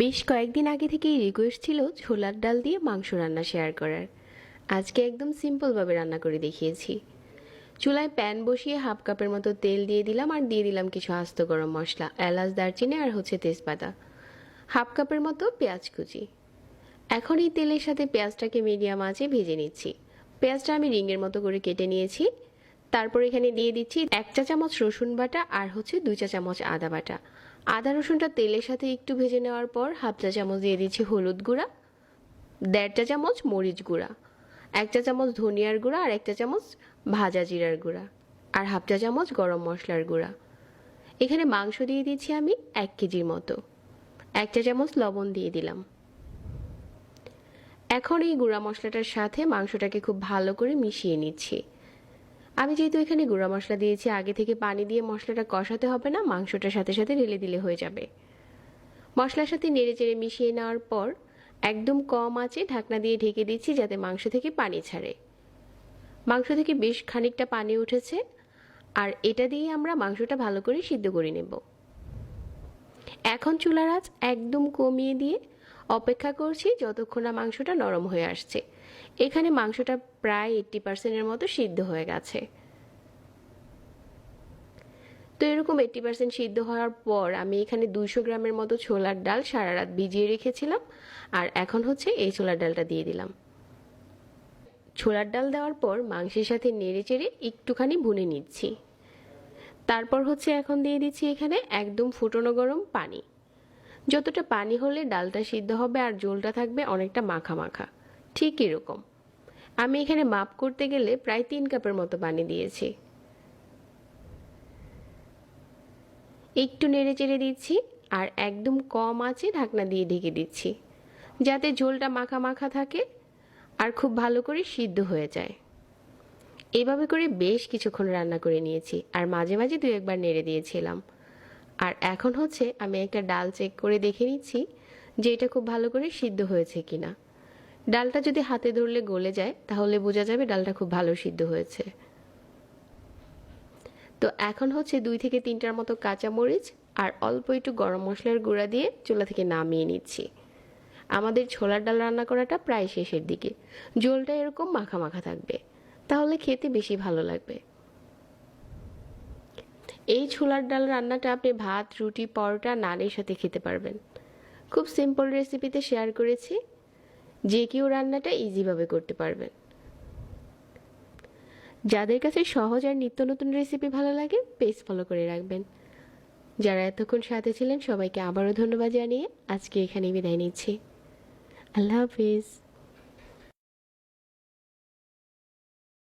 বেশ কয়েকদিন আগে থেকেই রিকোয়েস্ট ছিল ছোলার ডাল দিয়ে মাংস রান্না শেয়ার করার। আজকে একদম সিম্পলভাবে রান্না করে দেখিয়েছি। চুলায় প্যান বসিয়ে হাফ কাপের মতো তেল দিয়ে দিলাম আর দিয়ে দিলাম কিছু আস্ত গরম মশলা, এলাচ, দারচিনি আর হচ্ছে তেজপাতা। হাফ কাপের মতো পেঁয়াজ কুচি। এখন এই তেলের সাথে পেঁয়াজটাকে মিডিয়াম আঁচে ভেজে নিচ্ছি। পেঁয়াজটা আমি রিংয়ের মতো করে কেটে নিয়েছি। তারপর এখানে দিয়ে দিচ্ছি এক চা চামচ রসুন বাটা আর হচ্ছে দুই চা চামচ আদা বাটা। আদা রসুনটা তেলের সাথে একটু ভেজে নেওয়ার পর হাফ চা চামচ দিয়ে দিচ্ছি হলুদ গুঁড়া, দেড় চা চামচ মরিচ গুঁড়া, এক চা চামচ ধনিয়ার গুঁড়া আর এক চা চামচ ভাজা জিরার গুঁড়া আর হাফ চা চামচ গরম মশলার গুঁড়া। এখানে মাংস দিয়ে দিচ্ছি আমি এক কেজির মতো। এক চা চামচ লবণ দিয়ে দিলাম। এখন এই গুঁড়া মশলাটার সাথে মাংসটাকে খুব ভালো করে মিশিয়ে নিচ্ছি। আমি যেহেতু এখানে গুঁড়া মশলা দিয়েছি, আগে থেকে পানি দিয়ে মশলাটা কষাতে হবে না, মাংসটার সাথে সাথে ঢেলে দিলে হয়ে যাবে। মশলার সাথে নেড়ে চেড়ে মিশিয়ে নেওয়ার পর একদম কম আঁচে ঢাকনা দিয়ে ঢেকে দিচ্ছি যাতে মাংস থেকে পানি ছাড়ে। মাংস থেকে বেশ খানিকটা পানি উঠেছে আর এটা দিয়ে আমরা মাংসটা ভালো করে সিদ্ধ করে নেব। এখন চুলার আঁচ একদম কমিয়ে দিয়ে অপেক্ষা করছি যতক্ষণ না মাংসটা নরম হয়ে আসছে। এখানে মাংসটা প্রায় এইট্টি পার্সেন্টের মতো সিদ্ধ হয়ে গেছে। তো এরকম এইট্টি পার্সেন্ট সিদ্ধ হওয়ার পর আমি এখানে দুইশো গ্রামের মতো ছোলার ডাল সারা রাত ভিজিয়ে রেখেছিলাম আর এখন হচ্ছে এই ছোলার ডালটা দিয়ে দিলাম। ছোলার ডাল দেওয়ার পর মাংসের সাথে নেড়ে চেড়ে একটুখানি ভুনে নিচ্ছি। তারপর হচ্ছে এখন দিয়ে দিচ্ছি এখানে একদম ফুটনো গরম পানি। যতটা পানি হলে ডালটা সিদ্ধ হবে আর জলটা থাকবে অনেকটা মাখা মাখা। ঠিক এরকম। আমি এখানে মাপ করতে গেলে প্রায় তিন কাপের মতো পানি দিয়েছি। একটু নেড়ে চেড়ে দিচ্ছি আর একদম কম আছে ঢাকনা দিয়ে ঢেকে দিচ্ছি, যাতে ঝোলটা মাখা মাখা থাকে আর খুব ভালো করে সিদ্ধ হয়ে যায়। এভাবে করে বেশ কিছুক্ষণ রান্না করে নিয়েছি আর মাঝে মাঝে দু একবার নেড়ে দিয়েছিলাম। আর এখন হচ্ছে আমি একটা ডাল চেক করে দেখে নিচ্ছি যে এটা খুব ভালো করে সিদ্ধ হয়েছে কিনা। ডালটা যদি হাতে ধরলে গলে যায়, তাহলে বোঝা যাবে ডালটা খুব ভালো সিদ্ধ হয়েছে। তো এখন হচ্ছে দুই থেকে তিনটার মতো কাঁচা মরিচ আর অল্প একটু গরম মশলার গুঁড়া দিয়ে চুলা থেকে নামিয়ে নিচ্ছি। আমাদের ছোলার ডাল রান্না করাটা প্রায় শেষের দিকে। ঝোলটা এরকম মাখা মাখা থাকবে। তাহলে খেতে বেশি ভালো লাগবে। এই ছোলার ডাল রান্নাটা আপনি ভাত, রুটি, পরোটা, নানের সাথে খেতে পারবেন। খুব সিম্পল রেসিপিতে শেয়ার করেছি। যে কেউ রান্নাটা ইজিভাবে করতে পারবেন। যাদের কাছে সহজ আর নিত্য নতুন রেসিপি ভালো লাগে পেজ ফলো করে রাখবেন। যারা এতক্ষণ সাথে ছিলেন, সবাইকে আবারও ধন্যবাদ জানিয়ে আজকে এখানেই বিদায় নিচ্ছি। আল্লাহ হাফিজ।